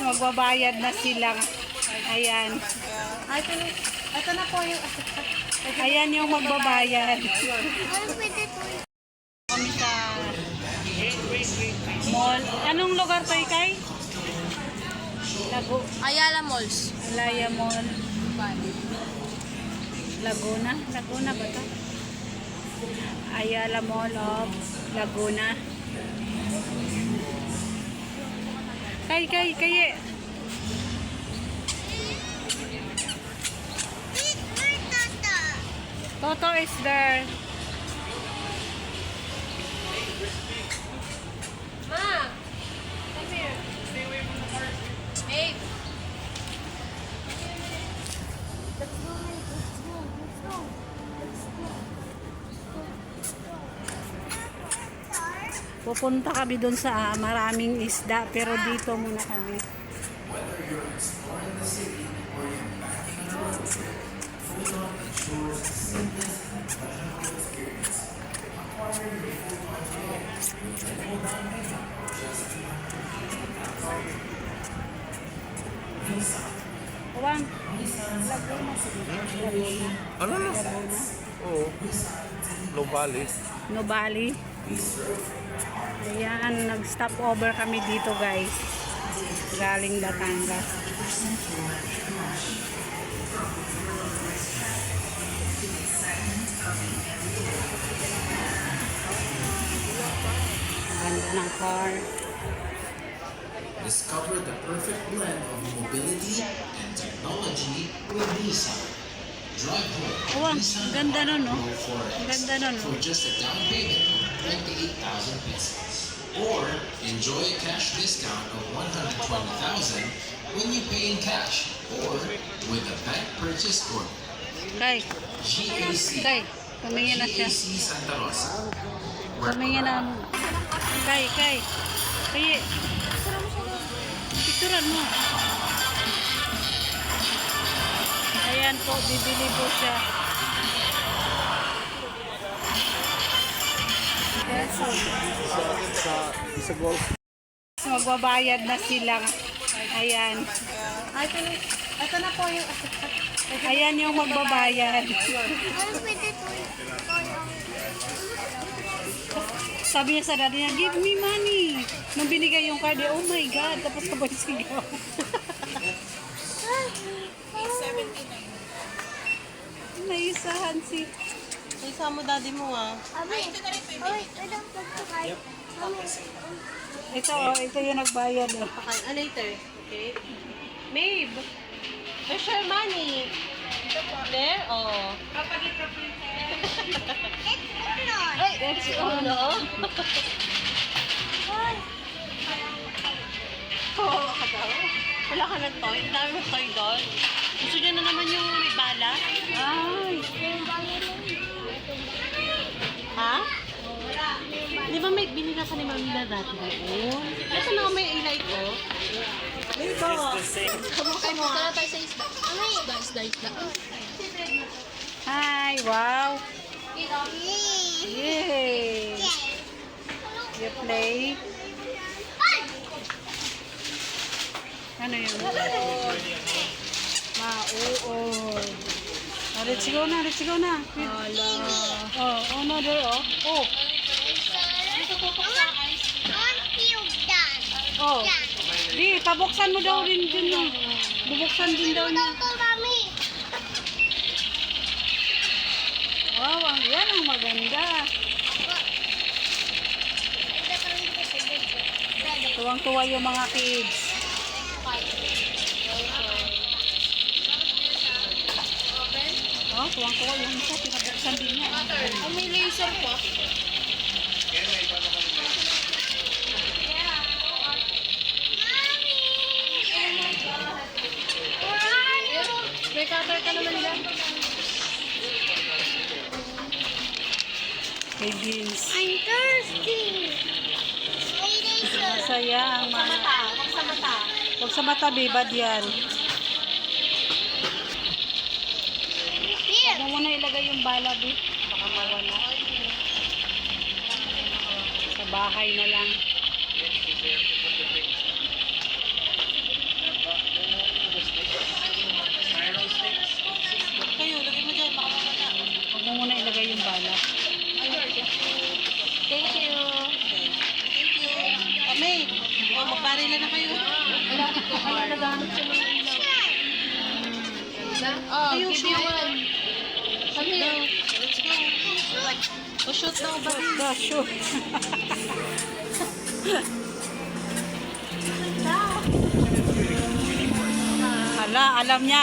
Magbabayad na sila. Ayan. Ay, ito, na- po yung... Ayan yung magbabayad. Kami sa mall. Anong lugar to, Ikay? Lago, Ayala Malls. Alaya Mall. Laguna? Laguna ba to? Ayala Mall of Laguna. Kay, kay, kay. Toto is there. Pupunta kami doon sa maraming isda pero dito muna kami. Uwang, Ano na? Oo. Valley. Nobali. Ayan, nag-stop over kami dito guys. Galing Batangas. Ganda ng car. Discover the perfect blend of mobility and technology with Nissan. Drive home Nissan ganda nun, no? Ganda nun, for just a down payment of 28,000 pesos. Or enjoy a cash discount of 120,000 when you pay in cash or with a bank purchase order. Kay, GAC. kay, tumingin na siya. GAC Santa Rosa. Tumingin na. Kay, kay. Kay, picturean mo. Ayan po, bibili po siya. Isa golf. Magbabayad na sila. Ayan. Ay, ito, na- ito na po yung... Ayan yung magbabayad. Sabi niya sa daddy niya, give me money. Nung binigay yung card, oh my God, tapos sabay sigaw. Naisahan si... Isa mo daddy mo ah. Ito, oh, ito yung nagbayad. Oh. Okay, ah, later. Okay. Babe! Where's your money? There? Oh. Ay, that's uno. Oo, ka daw. Wala ka ng toy. Ang dami mo toy doon. Gusto niya na naman yung may bala. Ay, Ha? Di ba may bininasan ni Mami na dati doon? Ito na may ilay ko. Ito. Kamukha mo ah. tayo sa isda. Isda, isda, isda. hi, wow. Yay! You play? Ano yun? Mauol. Let's go na, let's go na. Hala. Oh, oh, no, there, oh. Oh, oh. Di, pabuksan mo daw rin din. yun. Bubuksan din daw niya. Wow, ang, yan ang maganda. Tuwang-tuwa yung mga kids. Oh, tuwang-tuwa yung isa, pinabuksan din niya. Oh, may laser pa. May cutter ka naman dyan. Kay Beans. I'm thirsty. Masaya ang Sa mga... mata. Huwag sa mata. Huwag sa mata, bibad yan. Huwag mo muna ilagay yung bala, Bi. Baka mawala. Sa bahay na lang. Thank you. Thank you. Oh, May. Oh, magbarila na kayo. Wala naghanap siya ng ilaw. Oh, Ayun, shoot. Shoot daw. Let's go. Oh, shoot daw ba? Ah, sure. Hala, alam niya.